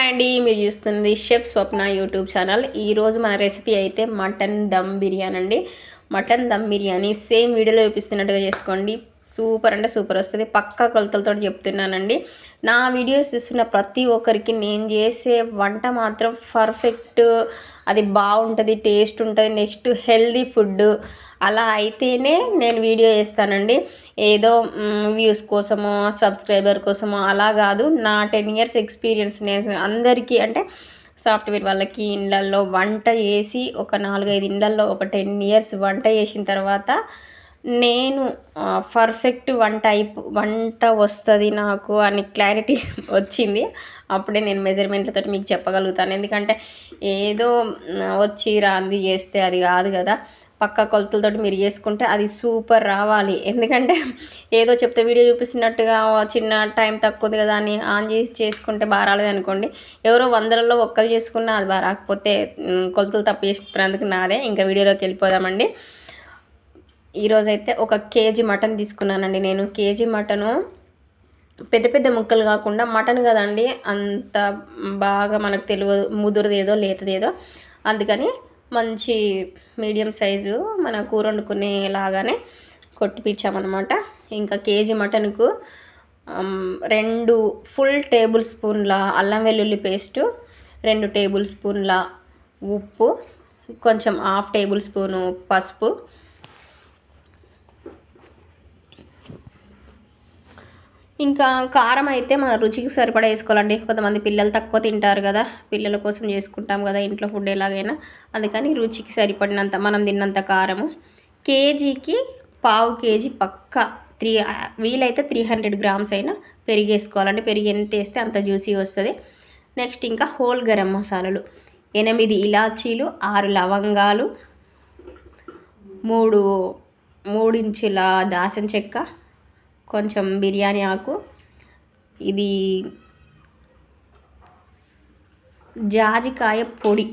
Hi అండి మీరు చూస్తుంది షెఫ్ స్వప్న యూట్యూబ్ ఛానల్. ఈరోజు మన రెసిపీ అయితే మటన్ దమ్ బిర్యానీ అండి. మటన్ దమ్ బిర్యానీ సేమ్ వీడియోలో చూపిస్తున్నట్టుగా చేసుకోండి. సూపర్ అంటే సూపర్ వస్తుంది. పక్క కొలతలతో చెప్తున్నానండి. నా వీడియోస్ చూస్తున్న ప్రతి ఒక్కరికి నేను చేసే వంట మాత్రం పర్ఫెక్ట్ అది బాగుంటుంది టేస్ట్ ఉంటుంది నెక్స్ట్ హెల్దీ ఫుడ్ అలా అయితేనే నేను వీడియో వేస్తానండి ఏదో వ్యూస్ కోసమో సబ్స్క్రైబర్ కోసమో అలా కాదు. నా టెన్ ఇయర్స్ ఎక్స్పీరియన్స్ నేను అందరికీ అంటే సాఫ్ట్వేర్ వాళ్ళకి ఇండ్లల్లో వంట చేసి ఒక నాలుగైదు ఇండ్లల్లో ఒక టెన్ ఇయర్స్ వంట చేసిన తర్వాత నేను పర్ఫెక్ట్ వంట అయిపో వంట వస్తుంది నాకు అని క్లారిటీ వచ్చింది. అప్పుడే నేను మెజర్మెంట్లతో మీకు చెప్పగలుగుతాను. ఎందుకంటే ఏదో వచ్చి రాంది చేస్తే అది కాదు కదా. పక్క కొలతలతో మీరు చేసుకుంటే అది సూపర్ రావాలి. ఎందుకంటే ఏదో చెప్తే వీడియో చూపిస్తున్నట్టుగా చిన్న టైం తక్కువ ఉంది కదా అని ఆన్ చేసి చేసుకుంటే బాగా రాలేదు అనుకోండి ఎవరో వందలలో ఒక్కరు చేసుకున్నా అది బాగా రాకపోతే కొలతలు తప్పు చేసుకున్నందుకు నాదే. ఇంకా వీడియోలోకి వెళ్ళిపోదామండి. ఈరోజైతే ఒక కేజీ మటన్ తీసుకున్నానండి నేను. కేజీ మటను పెద్ద పెద్ద ముక్కలు కాకుండా మటన్ కదండి అంత బాగా మనకు తెలియదు ముదురుదేదో లేతదేదో. అందుకని మంచి మీడియం సైజు మన కూర వండుకునేలాగానే కొట్టిపించామన్నమాట ఇంకా కేజీ మటన్కు రెండు ఫుల్ టేబుల్ స్పూన్ల అల్లం వెల్లుల్లి పేస్టు రెండు టేబుల్ స్పూన్ల ఉప్పు కొంచెం హాఫ్ టేబుల్ స్పూను పసుపు ఇంకా కారం అయితే మన రుచికి సరిపడా వేసుకోవాలండి. కొంతమంది పిల్లలు తక్కువ తింటారు కదా పిల్లల కోసం చేసుకుంటాం కదా ఇంట్లో ఫుడ్ ఎలాగైనా. అందుకని రుచికి సరిపడినంత మనం తిన్నంత కారము. కేజీకి పావు కేజీ పక్క త్రీ వీలైతే త్రీ హండ్రెడ్ గ్రామ్స్ అయినా పెరిగి వేసుకోవాలండి పెరిగి ఎంత వేస్తే అంత జ్యూసీ వస్తుంది. నెక్స్ట్ ఇంకా హోల్ గరం మసాలాలు. ఎనిమిది ఇలాచీలు ఆరు లవంగాలు మూడు మూడించుల దాసం చెక్క కొంచెం బిర్యానీ ఆకు. ఇది జాజికాయ పొడి.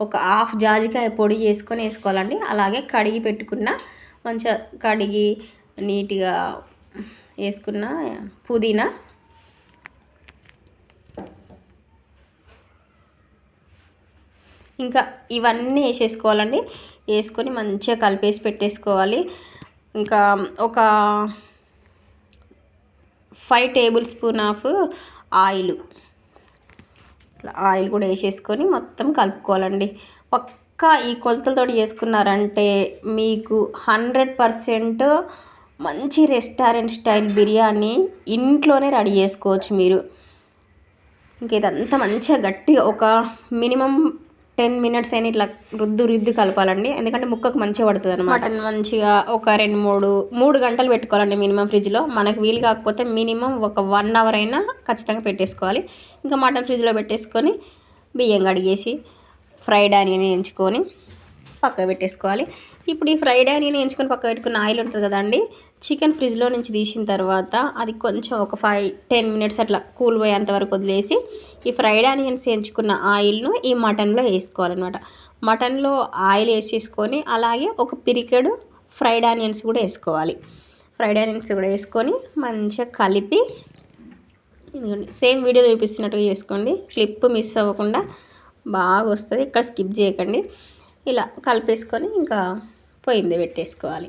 ఒక హాఫ్ జాజికాయ పొడి చేసుకొని వేసుకోవాలండి. అలాగే కడిగి పెట్టుకున్న మంచిగా కడిగి నీట్గా వేసుకున్న పుదీనా. ఇంకా ఇవన్నీ వేసేసుకోవాలండి. వేసుకొని మంచిగా కలిపేసి పెట్టేసుకోవాలి. ఇంకా ఒక five tablespoon of oil oil కూడా వేసేసుకొని మొత్తం కలుపుకోవాలండి. పక్కా ఈ కొలతలతో చేసుకున్నారంటే మీకు హండ్రెడ్ పర్సెంట్ మంచి రెస్టారెంట్ స్టైల్ బిర్యానీ ఇంట్లోనే రెడీ చేసుకోవచ్చు మీరు. ఇంక ఇదంతా మంచిగా గట్టిగా ఒక మినిమం టెన్ మినిట్స్ అయినా ఇట్లా రుద్దు రుద్దు కలపాలండి. ఎందుకంటే ముక్కకు మంచిగా పడుతుంది అనమాట మటన్ మంచిగా ఒక రెండు మూడు మూడు గంటలు పెట్టుకోవాలండి మినిమం ఫ్రిడ్జ్లో. మనకు వీలు కాకపోతే మినిమం ఒక వన్ అవర్ అయినా ఖచ్చితంగా పెట్టేసుకోవాలి. ఇంకా మటన్ ఫ్రిడ్జ్లో పెట్టేసుకొని బియ్యం కడిగేసి ఫ్రైడ్ ఆనియన్ ఎంచుకొని పక్క పెట్టేసుకోవాలి. ఇప్పుడు ఈ ఫ్రైడ్ ఆనియన్ ఎంచుకొని పక్క పెట్టుకున్న ఆయిల్ ఉంటుంది కదండి చికెన్ ఫ్రిడ్జ్లో నుంచి తీసిన తర్వాత అది కొంచెం ఒక ఫైవ్ టెన్ మినిట్స్ అట్లా కూల్ పోయేంత వరకు వదిలేసి ఈ ఫ్రైడ్ ఆనియన్స్ ఎంచుకున్న ఆయిల్ను ఈ మటన్లో వేసుకోవాలన్నమాట. మటన్లో ఆయిల్ వేసేసుకొని అలాగే ఒక పిరికెడు ఫ్రైడ్ ఆనియన్స్ కూడా వేసుకోవాలి. ఫ్రైడ్ ఆనియన్స్ కూడా వేసుకొని మంచిగా కలిపి సేమ్ వీడియో చూపిస్తున్నట్టుగా చేసుకోండి. క్లిప్ మిస్ అవ్వకుండా బాగా వస్తుంది. ఇక్కడ స్కిప్ చేయకండి. ఇలా కలిపేసుకొని ఇంకా పొయ్యి మీద పెట్టేసుకోవాలి.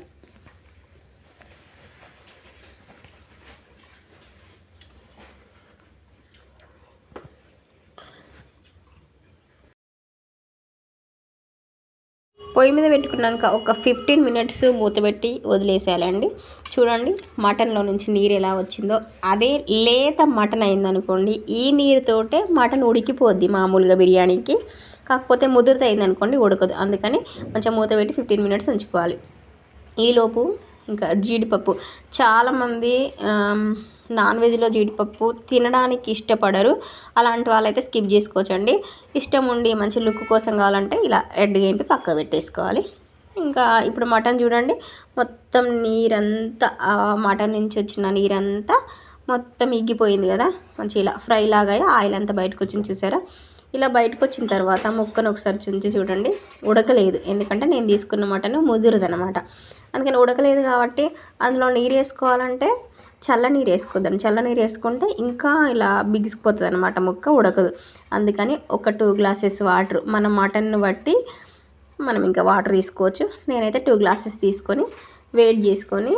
పొయ్యి మీద పెట్టుకున్నాక ఒక ఫిఫ్టీన్ మినిట్స్ మూత పెట్టి వదిలేసేయాలండి. చూడండి మటన్లో నుంచి నీరు ఎలా వచ్చిందో. అదే లేత మటన్ అయిందనుకోండి ఈ నీరుతోటే మటన్ ఉడికిపోద్ది మామూలుగా బిర్యానీకి. కాకపోతే ముదురుతో అయిందనుకోండి ఉడకదు. అందుకని కొంచెం మూత పెట్టి ఫిఫ్టీన్ మినిట్స్ ఉంచుకోవాలి. ఈలోపు ఇంకా జీడిపప్పు. చాలామంది నాన్ వెజ్లో జీడిపప్పు తినడానికి ఇష్టపడరు. అలాంటి వాళ్ళైతే స్కిప్ చేసుకోవచ్చండి. ఇష్టం ఉండి మంచి లుక్ కోసం కావాలంటే ఇలా రెడ్ గేంపి పక్క పెట్టేసుకోవాలి. ఇంకా ఇప్పుడు మటన్ చూడండి. మొత్తం నీరంతా మటన్ నుంచి వచ్చిన నీరంతా మొత్తం ఇగ్గిపోయింది కదా. మంచి ఇలా ఫ్రై లాగా ఆయిల్ అంతా బయటకు వచ్చింది చూసారా? ఇలా బయటకు వచ్చిన తర్వాత ముక్కను ఒకసారి చుంచి చూడండి. ఉడకలేదు. ఎందుకంటే నేను తీసుకున్న మటన్ ముదురుదనమాట అందుకని ఉడకలేదు కాబట్టి అందులో నీరు వేసుకోవాలంటే చల్లనీరు వేసుకుందాం చల్లనీరు వేసుకుంటే ఇంకా ఇలా బిగిసిపోతుంది అనమాట ముక్క ఉడకదు. అందుకని ఒక టూ గ్లాసెస్ వాటర్ మన మటన్ని బట్టి మనం ఇంకా వాటర్ తీసుకోవచ్చు. నేనైతే టూ గ్లాసెస్ తీసుకొని వేడి చేసుకొని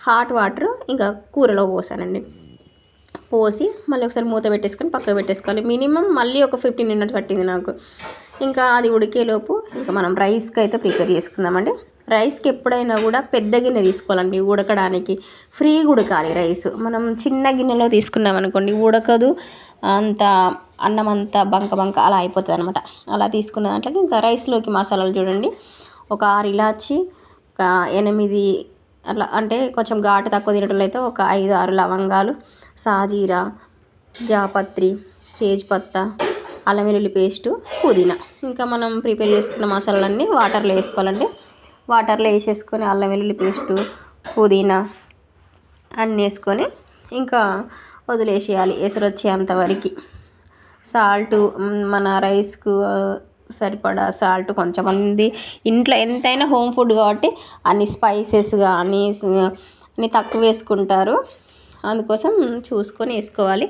హాట్ వాటర్ ఇంకా కూరలో పోసానండి. పోసి మళ్ళీ ఒకసారి మూత పెట్టేసుకొని పక్కకు పెట్టేసుకోవాలి. మినిమం మళ్ళీ ఒక ఫిఫ్టీన్ మినిట్స్ పట్టింది నాకు. ఇంకా అది ఉడికేలోపు ఇంకా మనం రైస్కి అయితే ప్రిపేర్ చేసుకుందామండి. రైస్కి ఎప్పుడైనా కూడా పెద్ద గిన్నె తీసుకోవాలండి ఉడకడానికి. ఫ్రీ ఉడకాలి రైస్. మనం చిన్న గిన్నెలో తీసుకున్నాం అనుకోండి ఉడకదు. అంత అన్నం అంతా బంక బంక అలా అయిపోతుంది అనమాట అలా తీసుకున్న దాంట్లోకి ఇంకా రైస్లోకి మసాలాలు చూడండి. ఒక ఆరు ఇలాచి ఒక ఎనిమిది అట్లా అంటే కొంచెం ఘాటు తక్కువ తినటంలో అయితే ఒక ఐదు ఆరు లవంగాలు సాజీరా జాపత్రి తేజ్పత్తా అల్లం వెల్లుల్లి పేస్టు పుదీనా. ఇంకా మనం ప్రిపేర్ చేసుకున్న మసాలాలన్నీ వాటర్లో వేసుకోవాలండి. వాటర్లో వేసేసుకొని అల్లం వెల్లుల్లి పేస్టు పుదీనా అన్నీ వేసుకొని ఇంకా వదిలేసేయాలి ఎసరు వచ్చేంత వరకు. సాల్ట్ మన రైస్కు సరిపడా సాల్ట్ కొంచెం మంది ఇంట్లో ఎంతైనా హోమ్ ఫుడ్ కాబట్టి అన్ని స్పైసెస్ కానీ అన్ని తక్కువ వేసుకుంటారు. అందుకోసం చూసుకొని వేసుకోవాలి.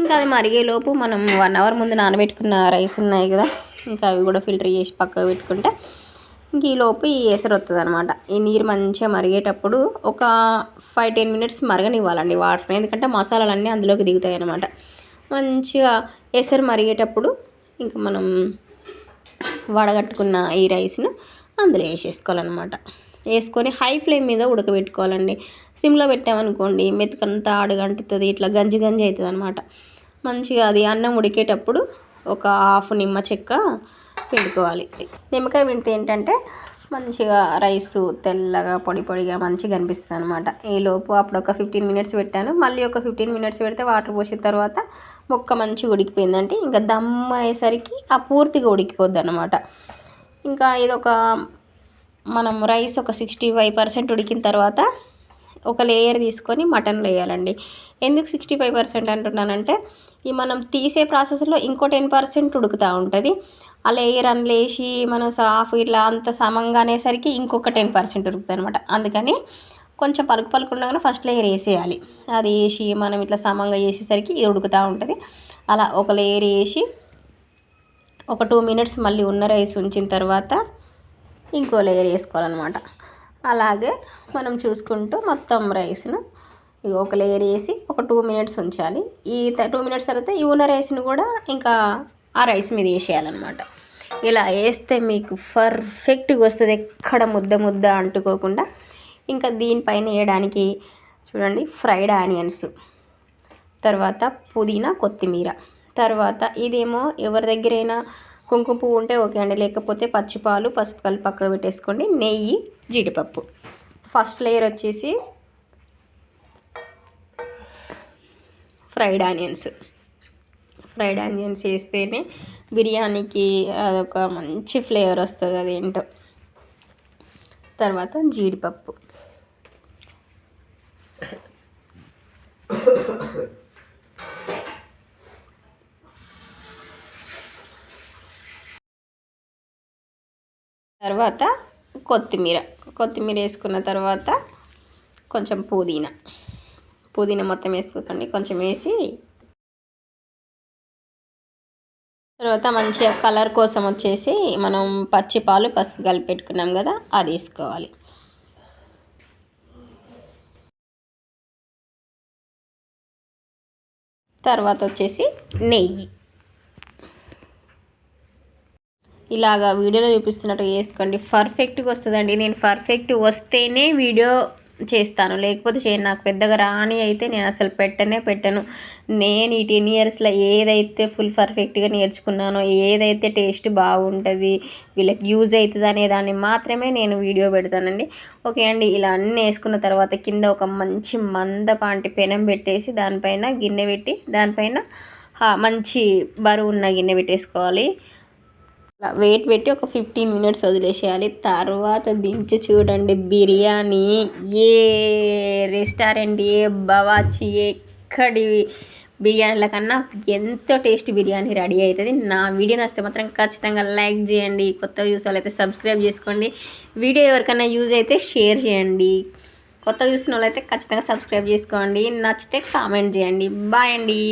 ఇంకా అది మరిగేలోపు మనం వన్ అవర్ ముందు నానబెట్టుకున్న రైస్ ఉన్నాయి కదా ఇంకా అవి కూడా ఫిల్టర్ చేసి పక్కకు పెట్టుకుంటే ఇంక ఈలోపు ఈ ఎసరు వస్తుంది అనమాట ఈ నీరు మంచిగా మరిగేటప్పుడు ఒక ఫైవ్ టెన్ మినిట్స్ మరగనివ్వాలండి వాటర్ ఎందుకంటే మసాలాలన్నీ అందులోకి దిగుతాయి అనమాట మంచిగా ఎసరు మరిగేటప్పుడు ఇంకా మనం వడగట్టుకున్న ఈ రైస్ను అందులో వేసేసుకోవాలన్నమాట. వేసుకొని హై ఫ్లేమ్ మీద ఉడకబెట్టుకోవాలండి. సిమ్లో పెట్టామనుకోండి మెతుకంతా ఆడుగంటుతుంది ఇట్లా గంజి గంజి అవుతుంది అనమాట మంచిగా అది అన్నం ఉడికేటప్పుడు ఒక హాఫ్ నిమ్మ చెక్క పిండుకోవాలి. నిమ్మకాయ పిండితే ఏంటంటే మంచిగా రైస్ తెల్లగా పొడి పొడిగా మంచిగా అనిపిస్తుంది అనమాట ఈలోపు అప్పుడు ఒక ఫిఫ్టీన్ మినిట్స్ పెట్టాను. మళ్ళీ ఒక ఫిఫ్టీన్ మినిట్స్ పెడితే వాటర్ పోసిన తర్వాత ముక్క మంచిగా ఉడికిపోయిందంటే ఇంకా దమ్ అయ్యేసరికి ఆ పూర్తిగా ఉడికిపోద్ది అనమాట ఇంకా ఇదొక మనం రైస్ ఒక సిక్స్టీ ఫైవ్ పర్సెంట్ ఉడికిన తర్వాత ఒక లేయర్ తీసుకొని మటన్లో వేయాలండి. ఎందుకు సిక్స్టీ ఫైవ్ పర్సెంట్ అంటున్నానంటే ఈ మనం తీసే ప్రాసెస్లో ఇంకో టెన్ పర్సెంట్ ఉడుకుతూ ఉంటుంది. ఆ లేయర్ అని లేచి మనం సాఫ్ ఇట్లా అంత సమంగా అనేసరికి ఇంకొక టెన్ పర్సెంట్ ఉడుకుతుంది అనమాట అందుకని కొంచెం పలుకు పలుకు ఉండగానే ఫస్ట్ లేయర్ వేసేయాలి. అది వేసి మనం ఇట్లా సమంగా చేసేసరికి ఇది ఉడుకుతూ ఉంటుంది. అలా ఒక లేయర్ వేసి ఒక టూ మినిట్స్ మళ్ళీ ఉన్న రైస్ ఉంచిన తర్వాత ఇంకో లేయర్ వేసుకోవాలన్నమాట. అలాగే మనం చూసుకుంటూ మొత్తం రైస్ను ఒక లేయర్ వేసి ఒక టూ మినిట్స్ ఉంచాలి. ఈ టూ మినిట్స్ తర్వాత ఈ ఉన్న రైస్ని కూడా ఇంకా ఆ రైస్ మీద వేసేయాలన్నమాట. ఇలా వేస్తే మీకు పర్ఫెక్ట్గా వస్తుంది. ఎక్కడ ముద్ద ముద్ద అంటుకోకుండా. ఇంకా దీనిపైన వేయడానికి చూడండి ఫ్రైడ్ ఆనియన్స్. తర్వాత పుదీనా కొత్తిమీర. తర్వాత ఇదేమో ఎవరి దగ్గరైనా కుంకుమ పువ్వు ఉంటే ఓకే అండి. లేకపోతే పచ్చిపాలు పసుపు కలిపి పక్కకు పెట్టేసుకోండి. నెయ్యి జీడిపప్పు. ఫస్ట్ లేయర్ వచ్చేసి ఫ్రైడ్ ఆనియన్స్. ఫ్రైడ్ ఆనియన్స్ వేస్తేనే బిర్యానీకి అదొక మంచి ఫ్లేవర్ వస్తుంది అదేంటో. తర్వాత జీడిపప్పు. తర్వాత కొత్తిమీర. కొత్తిమీర వేసుకున్న తర్వాత కొంచెం పుదీనా. పుదీనా మొత్తం వేసుకోకండి కొంచెం వేసి తర్వాత మంచిగా కలర్ కోసం వచ్చేసి మనం పచ్చి పాలు పసుపు కలిపి పెట్టుకున్నాం కదా అది వేసుకోవాలి. తర్వాత వచ్చేసి నెయ్యి. ఇలాగా వీడియోలో చూపిస్తున్నట్టు వేసుకోండి పర్ఫెక్ట్గా వస్తుందండి. నేను పర్ఫెక్ట్ వస్తేనే వీడియో చేస్తాను. లేకపోతే చేయను నాకు పెద్దగా రాని అయితే నేను అసలు పెట్టనే పెట్టను. నేను ఈ టెన్ ఇయర్స్లో ఏదైతే ఫుల్ పర్ఫెక్ట్గా నేర్చుకున్నానో ఏదైతే టేస్ట్ బాగుంటుంది వీళ్ళకి యూజ్ అవుతుంది అనే దాన్ని మాత్రమే నేను వీడియో పెడతానండి. ఓకే అండి. ఇలా అన్నీ వేసుకున్న తర్వాత కింద ఒక మంచి మందపాంటి పెనం పెట్టేసి దానిపైన గిన్నె పెట్టి దానిపైన మంచి బరువు ఉన్న గిన్నె పెట్టేసుకోవాలి. వెయిట్ పెట్టి ఒక ఫిఫ్టీన్ మినిట్స్ వదిలేసేయాలి. తర్వాత దించి చూడండి బిర్యానీ. ఏ రెస్టారెంట్ ఏ బవాచి ఎక్కడి బిర్యానీల కన్నా ఎంతో టేస్ట్ బిర్యానీ రెడీ అవుతుంది. నా వీడియో నచ్చితే మాత్రం ఖచ్చితంగా లైక్ చేయండి. కొత్త యూస్ వాళ్ళైతే సబ్స్క్రైబ్ చేసుకోండి. వీడియో ఎవరికైనా యూజ్ అయితే షేర్ చేయండి. కొత్త చూసిన వాళ్ళైతే ఖచ్చితంగా సబ్స్క్రైబ్ చేసుకోండి. నచ్చితే కామెంట్ చేయండి. బాయ్ అండి.